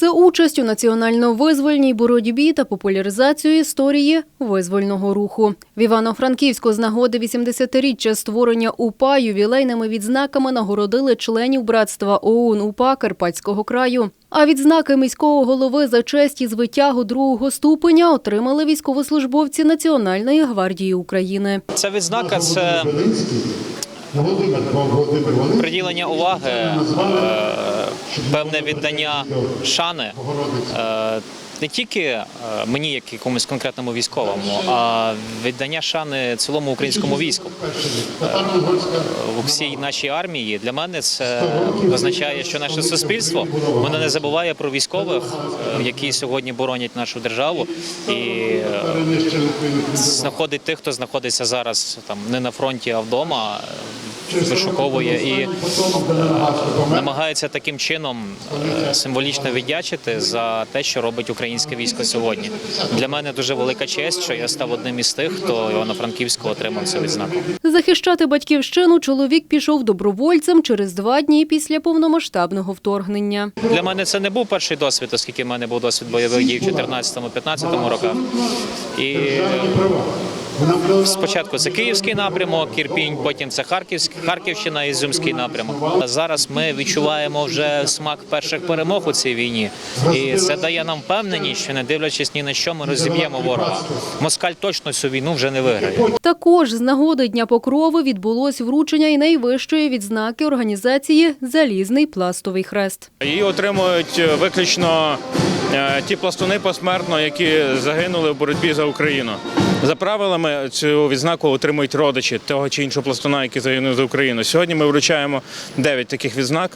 За участь у національно-визвольній боротьбі та популяризацію історії визвольного руху. В Івано-Франківську з нагоди 80-річчя створення УПА ювілейними відзнаками нагородили членів братства ОУН УПА Карпатського краю. А відзнаки міського голови за честь і звитягу другого ступеня отримали військовослужбовці Національної гвардії України. Ця відзнака це приділення уваги, е, певне віддання шани. Не тільки е, мені, як якомусь конкретному військовому, а віддання шани цілому українському війську. Е, У всій нашій армії для мене це означає, що наше суспільство воно не забуває про військових, е, які сьогодні боронять нашу державу, і знаходить тих, хто знаходиться зараз там не на фронті, а вдома, вишуковує і намагається таким чином символічно віддячити за те, що робить українське військо сьогодні. Для мене дуже велика честь, що я став одним із тих, хто Івано-Франківську отримав цю відзнаку. Захищати батьківщину чоловік пішов добровольцем через два дні після повномасштабного вторгнення. Для мене це не був перший досвід, оскільки в мене був досвід бойових дій в 2014-2015 роках. І спочатку це Київський напрямок, Ірпінь, потім це Харківськ, Харківщина Ізюмський напрямок. А зараз ми відчуваємо вже смак перших перемог у цій війні, і це дає нам впевненість, що не дивлячись ні на що, ми розіб'ємо ворога. Москаль точно цю війну вже не виграє. Також з нагоди Дня Покрови відбулось вручення і найвищої відзнаки організації Залізний пластовий хрест. Її отримують е, виключно е, ті пластуни посмертно, які загинули в боротьбі за Україну. За правилами цю відзнаку отримують родичі того чи іншого пластуна, який загинув за Україну. Сьогодні ми вручаємо 9 таких відзнак,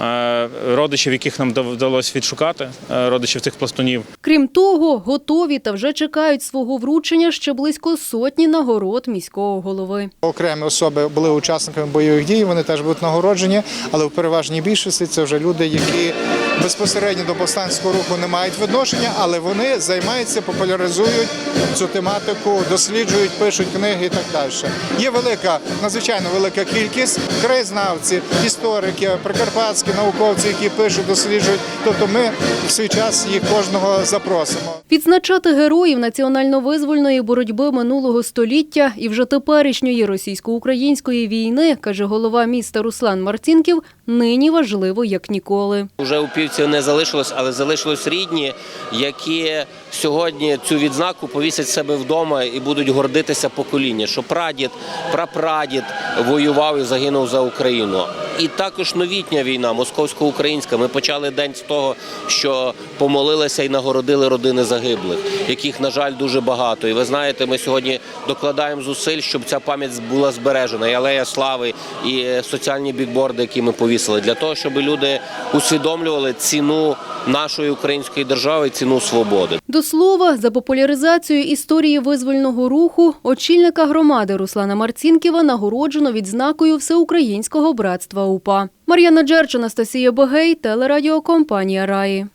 е, родичів, яких нам вдалося відшукати, е, родичів цих пластунів. Крім того, готові та вже чекають свого вручення ще близько сотні нагород міського голови. Окремі особи були учасниками бойових дій, вони теж будуть нагороджені, але в переважній більшості це вже люди, які безпосередньо до повстанського руху не мають відношення, але вони займаються, популяризують цю тематику, досліджують, пишуть книги і так далі. Є велика, надзвичайно велика кількість краєзнавці, історики, прикарпатські науковці, які пишуть, досліджують. Тобто ми в свій час їх кожного запросимо. Відзначати героїв національно-визвольної боротьби минулого століття і вже теперішньої російсько-української війни, каже голова міста Руслан Марцінків, нині важливо як ніколи. Уже у півці не залишилось, але залишилось рідні, які сьогодні цю відзнаку повісять себе вдома і будуть гордитися покоління, що прадід, прапрадід воював і загинув за Україну. І також новітня війна, московсько-українська. Ми почали день з того, що помолилися і нагородили родини загиблих, яких, на жаль, дуже багато. І ви знаєте, ми сьогодні докладаємо зусиль, щоб ця пам'ять була збережена. І алея слави, і соціальні бікборди, які ми повісили, для того, щоб люди усвідомлювали ціну нашої української держави, ціну свободи. До слова, за популяризацію історії визвольного руху очільника громади Руслана Марцінківа нагороджено відзнакою Всеукраїнського братства УПА. Мар'яна Джерч, Анастасія Богей, телерадіокомпанія Раї.